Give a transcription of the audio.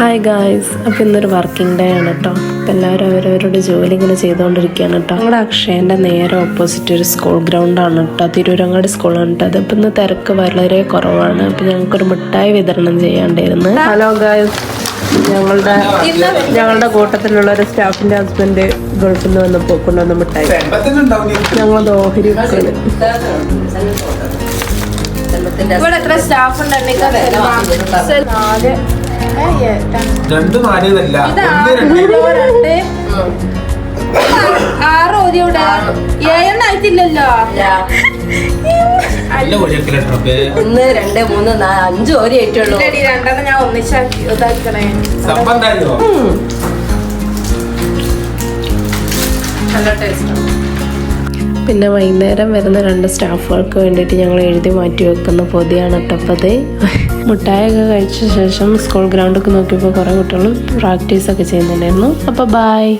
Hi guys അപ്പോൾ ഇന്നൊരു working day ആണ് കേട്ടോ അപ്പോൾ എല്ലാവരും അവരവരുടെ ജോലി ഇങ്ങനെ ചെയ്തുകൊണ്ടിരിക്കുകയാണ് കേട്ടോ ഞങ്ങളുടെ അക്ഷയന്റെ നേരെ ഓപ്പോസിറ്റ് ഒരു സ്കൂൾ ഗ്രൗണ്ടാണ് കേട്ടോ തിരൂരങ്ങാട് സ്കൂളാണ് കേട്ടോ അതിപ്പോൾ ഇന്ന് തിരക്ക് വളരെ കുറവാണ്. അപ്പോൾ ഞങ്ങൾക്കൊരു മിഠായി വിതരണം ചെയ്യാണ്ടായിരുന്നു. ഹലോ ഗായ്സ് ഞങ്ങളുടെ ഞങ്ങളുടെ കൂട്ടത്തിലുള്ള ഒരു സ്റ്റാഫിന്റെ ഹസ്ബൻഡ് ഗൾഫിൽ നിന്ന് വന്നപ്പോൾ കൊണ്ടുവന്ന മിഠായി. ഞങ്ങളത് ഓഹരി ഇവിടെ എത്ര സ്റ്റാഫ് ഉണ്ട്? നാല് രണ്ട്. രണ്ട്. ആറ്, ഏഴെണ്ണം ആയിട്ടില്ലല്ലോ. നല്ല ഒന്ന് രണ്ട് മൂന്ന് നാല് അഞ്ച് ഓരി ആയിട്ടുള്ളൂ. രണ്ടെണ്ണം ഞാൻ ഒന്നിച്ചാക്കി ഇതാക്കണേ. സംബന്ധായോ നല്ല ടേസ്റ്റ്. പിന്നെ വൈകുന്നേരം വരുന്ന രണ്ട് സ്റ്റാഫുകൾക്ക് വേണ്ടിയിട്ട് ഞങ്ങൾ എഴുതി മാറ്റി വെക്കുന്ന പൊതിയാണ് കേട്ടപ്പത് മുട്ടായൊക്കെ കഴിച്ച ശേഷം സ്കൂൾ ഗ്രൗണ്ടൊക്കെ നോക്കിയപ്പോൾ കുറേ കുട്ടികൾ പ്രാക്ടീസൊക്കെ ചെയ്യുന്നുണ്ടായിരുന്നു. അപ്പോൾ ബായ്